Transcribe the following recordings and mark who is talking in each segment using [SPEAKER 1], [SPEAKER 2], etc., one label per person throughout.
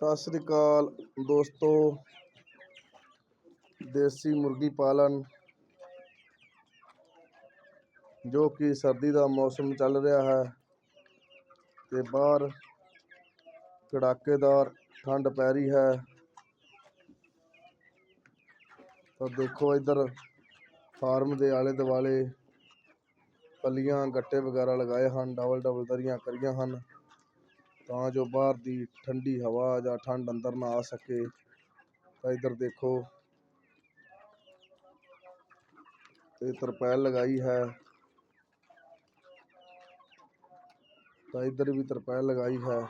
[SPEAKER 1] ਸਤਿ ਸ੍ਰੀ ਅਕਾਲ ਦੋਸਤੋ। ਦੇਸੀ ਮੁਰਗੀ ਪਾਲਣ, ਜੋ ਕਿ ਸਰਦੀ ਦਾ ਮੌਸਮ ਚੱਲ ਰਿਹਾ ਹੈ ਤੇ ਬਾਹਰ ਕੜਾਕੇਦਾਰ ਠੰਡ ਪੈ ਰਹੀ ਹੈ। ਤਾਂ ਦੇਖੋ ਇੱਧਰ ਫਾਰਮ ਦੇ ਆਲੇ ਦੁਆਲੇ ਪੱਲੀਆਂ, ਗੱਟੇ ਵਗੈਰਾ ਲਗਾਏ ਹਨ ਡਬਲ ਡਬਲ ਦਰੀਆਂ ਕਰੀਆਂ ਹਨ। ਤਾਂ ਜੋ ਬਾਹਰ ਦੀ ਠੰਡੀ ਹਵਾ ਜਾਂ ਠੰਡ ਅੰਦਰ ਨਾ ਆ ਸਕੇ। ਤਾਂ ਇੱਧਰ ਦੇਖੋ। ਤੇ ਤਰਪਾਲ ਲਗਾਈ ਹੈ। ਤਾਂ ਇੱਧਰ ਵੀ ਤਰਪਾਲ ਲਗਾਈ ਹੈ।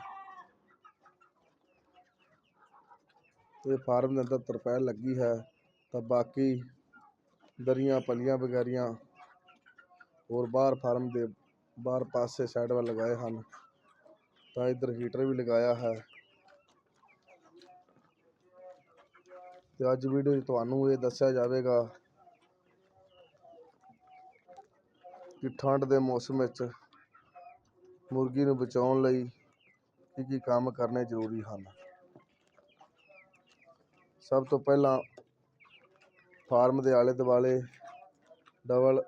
[SPEAKER 1] ਤੇ ਫਾਰਮ ਦੇ ਅੰਦਰ ਤਰਪਾਲ ਲੱਗੀ ਹੈ। ਤਾਂ ਬਾਕੀ ਦਰੀਆਂ, ਪਲੀਆਂ ਵਗੈਰੀਆਂ ਹੋਰ ਬਾਹਰ ਫਾਰਮ ਦੇ ਬਾਹਰ ਪਾਸੇ ਸਾਈਡ ਵੱਲ ਲਗਾਏ ਹਨ। ਤਾਂ ਇੱਧਰ ਹੀਟਰ ਵੀ ਲਗਾਇਆ ਹੈ। ਤੇ ਅੱਜ ਵੀਡੀਓ 'ਚ ਤੁਹਾਨੂੰ ਇਹ ਦੱਸਿਆ ਜਾਵੇਗਾ ਕਿ ਠੰਡ ਦੇ ਮੌਸਮ ਵਿੱਚ ਮੁਰਗੀ ਨੂੰ ਬਚਾਉਣ ਲਈ ਕੀ ਕੀ ਕੰਮ ਕਰਨੇ ਜ਼ਰੂਰੀ ਹਨ। ਸਭ ਤੋਂ ਪਹਿਲਾਂ ਫਾਰਮ ਦੇ ਆਲੇ ਦੁਆਲੇ ਡਬਲ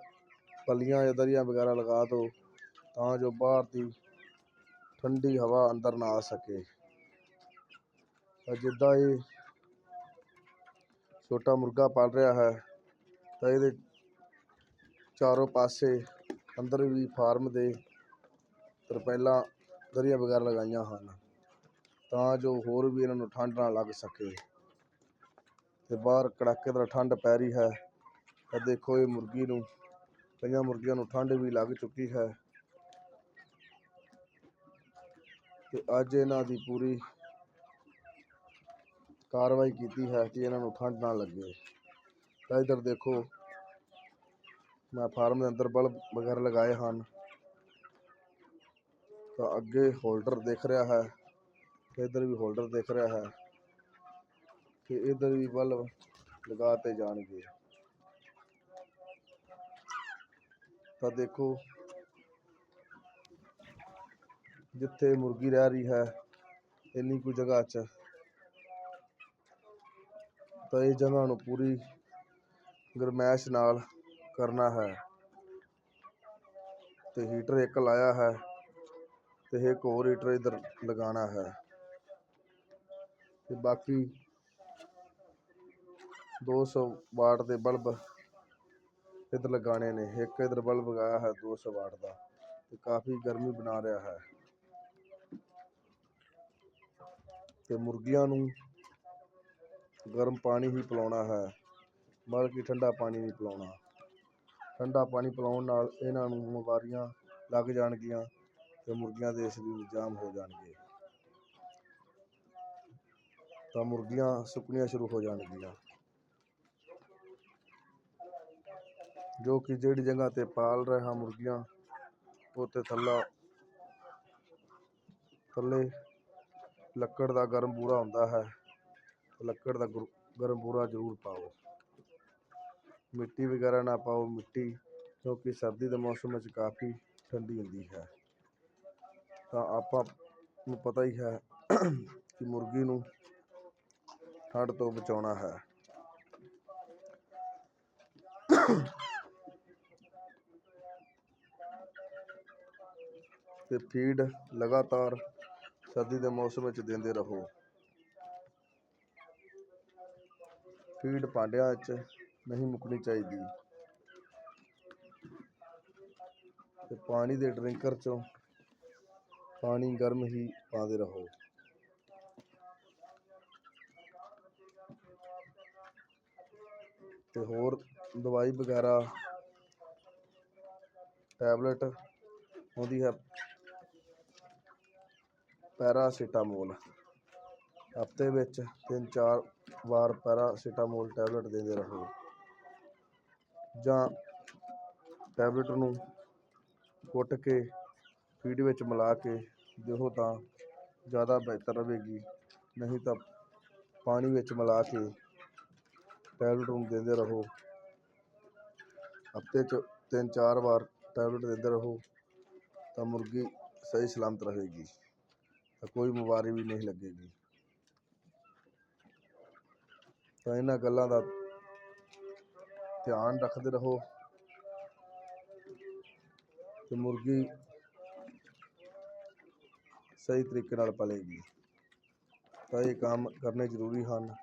[SPEAKER 1] ਪੱਲੀਆਂ ਜਾਂ ਦਰੀਆਂ ਵਗੈਰਾ ਲਗਾ ਦਿਓ ਤਾਂ ਜੋ ਬਾਹਰ ਦੀ ਠੰਡੀ ਹਵਾ ਅੰਦਰ ਨਾ ਆ ਸਕੇ। ਤਾਂ ਜਿੱਦਾਂ ਇਹ ਛੋਟਾ ਮੁਰਗਾ ਪਲ ਰਿਹਾ ਹੈ, ਤਾਂ ਇਹਦੇ ਚਾਰੋਂ ਪਾਸੇ ਅੰਦਰ ਵੀ ਫਾਰਮ ਦੇ ਤਰਪਾਲਾਂ ਦਰੀਆਂ ਵਗੈਰਾ ਲਗਾਈਆਂ ਹਨ, ਤਾਂ ਜੋ ਹੋਰ ਵੀ ਇਹਨਾਂ ਨੂੰ ਠੰਡ ਨਾ ਲੱਗ ਸਕੇ। ਤੇ ਬਾਹਰ ਕੜਾਕੇ ਦਾ ਠੰਡ ਪੈ ਰਹੀ ਹੈ, ਤਾਂ ਦੇਖੋ ਇਹ ਮੁਰਗੀ ਨੂੰ, ਕਈਆਂ ਮੁਰਗੀਆਂ ਨੂੰ ਠੰਡ ਵੀ ਲੱਗ ਚੁੱਕੀ ਹੈ। ਤੇ ਅੱਜ ਇਹਨਾਂ ਦੀ ਪੂਰੀ ਕਾਰਵਾਈ ਕੀਤੀ ਹੈ ਕਿ ਇਹਨਾਂ ਨੂੰ ਠੰਡ ਨਾ ਲੱਗੇ। ਤਾਂ ਇੱਧਰ ਦੇਖੋ, ਮੈਂ ਫਾਰਮ ਦੇ ਅੰਦਰ ਬਲਬ ਵਗੈਰਾ ਲਗਾਏ ਹਨ। ਤਾਂ ਅੱਗੇ ਹੋਲਡਰ ਦੇਖ ਰਿਹਾ ਹੈ, ਤੇ ਇੱਧਰ ਵੀ ਹੋਲਡਰ ਦੇਖ ਰਿਹਾ ਹੈ ਕਿ ਇੱਧਰ ਵੀ ਬਲਬ ਲਗਾਤੇ ਜਾਣਗੇ। ਤਾਂ ਦੇਖੋ ਜਿੱਥੇ ਮੁਰਗੀ ਰਹਿ ਰਹੀ ਹੈ, ਇੰਨੀ ਕੁ ਜਗ੍ਹਾ 'ਚ। ਤਾਂ ਇਹ ਜਗ੍ਹਾ ਨੂੰ ਪੂਰੀ ਗਰਮੈਸ਼ ਨਾਲ ਕਰਨਾ ਹੈ। ਤੇ ਹੀਟਰ ਇੱਕ ਲਾਇਆ ਹੈ ਤੇ ਇੱਕ ਹੋਰ ਹੀਟਰ ਇੱਧਰ ਲਗਾਉਣਾ ਹੈ। ਤੇ ਬਾਕੀ 200 ਵਾਟ ਦੇ ਬਲਬ ਇੱਧਰ ਲਗਾਉਣੇ ਨੇ। ਇੱਕ ਇੱਧਰ ਬਲਬ ਲਗਾਇਆ ਹੈ 200 ਵਾਟ ਦਾ ਤੇ ਕਾਫੀ ਗਰਮੀ ਬਣਾ ਰਿਹਾ ਹੈ। ਤੇ ਮੁਰਗੀਆਂ ਨੂੰ ਗਰਮ ਪਾਣੀ ਹੀ ਪਿਲਾਉਣਾ ਹੈ, ਬਲਕਿ ਠੰਡਾ ਪਾਣੀ ਨਹੀਂ ਪਿਲਾਉਣਾ। ਠੰਡਾ ਪਾਣੀ ਪਿਲਾਉਣ ਨਾਲ ਇਹਨਾਂ ਨੂੰ ਬਿਮਾਰੀਆਂ ਲੱਗ ਜਾਣਗੀਆਂ ਤੇ ਮੁਰਗੀਆਂ ਦੇ ਸਰੀਰ ਜਾਮ ਹੋ ਜਾਣਗੇ। ਤਾਂ ਮੁਰਗੀਆਂ ਸੁੱਕਣੀਆਂ ਸ਼ੁਰੂ ਹੋ ਜਾਣਗੀਆਂ। ਜੋ ਕਿ ਜਿਹੜੀ ਜਗ੍ਹਾ ਤੇ ਪਾਲ ਰਹੇ ਹਾਂ ਮੁਰਗੀਆਂ ਉੱਥੇ ਥੱਲਾ, ਥੱਲੇ ਲੱਕੜ ਦਾ ਗਰਮ ਬੂਰਾ ਹੁੰਦਾ ਹੈ, ਲੱਕੜ ਦਾ ਗੁਰ- ਗਰਮ ਬੂਰਾ ਜ਼ਰੂਰ ਪਾਓ। ਮਿੱਟੀ ਵਗੈਰਾ ਨਾ ਪਾਓ, ਮਿੱਟੀ, ਕਿਉਂਕਿ ਸਰਦੀ ਦੇ ਮੌਸਮ ਵਿੱਚ ਕਾਫੀ ਠੰਡੀ ਹੁੰਦੀ ਹੈ। ਤਾਂ ਆਪਾਂ ਨੂੰ ਪਤਾ ਹੀ ਹੈ ਕਿ ਮੁਰਗੀ ਨੂੰ ਠੰਡ ਤੋਂ ਬਚਾਉਣਾ ਹੈ। ਤੇ ਫੀਡ ਲਗਾਤਾਰ ਸਰਦੀ ਦੇ ਮੌਸਮ ਵਿੱਚ ਦਿੰਦੇ ਰਹੋ। ਫੀਡ ਭਾਂਡਿਆਂ ਵਿੱਚ ਨਹੀਂ ਮੁੱਕਣੀ ਚਾਹੀਦੀ। ਤੇ ਪਾਣੀ ਦੇ ਡਰਿੰਕਰ ਚੋਂ ਪਾਣੀ ਗਰਮ ਹੀ ਪਾਉਂਦੇ ਰਹੋ। ਤੇ ਹੋਰ ਦਵਾਈ ਵਗੈਰਾ, ਟੈਬਲੇਟ ਆਉਂਦੀ ਹੈ। ਪੈਰਾਸੀਟਾਮੋਲ। ਹਫ਼ਤੇ ਵਿੱਚ ਤਿੰਨ ਚਾਰ ਵਾਰ ਪੈਰਾਸੀਟਾਮੋਲ ਟੈਬਲੇਟ ਦਿੰਦੇ ਰਹੋ। ਜਾਂ ਟੈਬਲੇਟ ਨੂੰ ਕੁੱਟ ਕੇ ਫੀਡ ਵਿੱਚ ਮਿਲਾ ਕੇ ਦਿਓ ਤਾਂ ਜ਼ਿਆਦਾ ਬਿਹਤਰ ਰਹੇਗੀ। ਨਹੀਂ ਤਾਂ ਪਾਣੀ ਵਿੱਚ ਮਿਲਾ ਕੇ ਟੈਬਲੇਟ ਨੂੰ ਦਿੰਦੇ ਰਹੋ। ਹਫ਼ਤੇ 'ਚ ਤਿੰਨ ਚਾਰ ਵਾਰ ਟੈਬਲੇਟ ਦਿੰਦੇ ਰਹੋ ਤਾਂ ਮੁਰਗੀ ਸਹੀ ਸਲਾਮਤ ਰਹੇਗੀ। ਤਾਂ ਕੋਈ ਮੁਬਾਰੀ ਵੀ ਨਹੀਂ ਲੱਗੇਗੀ। ਤਾਂ ਇਹਨਾਂ ਗੱਲਾਂ ਦਾ ਧਿਆਨ ਰੱਖਦੇ ਰਹੋ। ਤੇ ਮੁਰਗੀ ਸਹੀ ਤਰੀਕੇ ਨਾਲ ਪਲੇਗੀ। ਤਾਂ ਇਹ ਕੰਮ ਕਰਨੇ ਜ਼ਰੂਰੀ ਹਨ।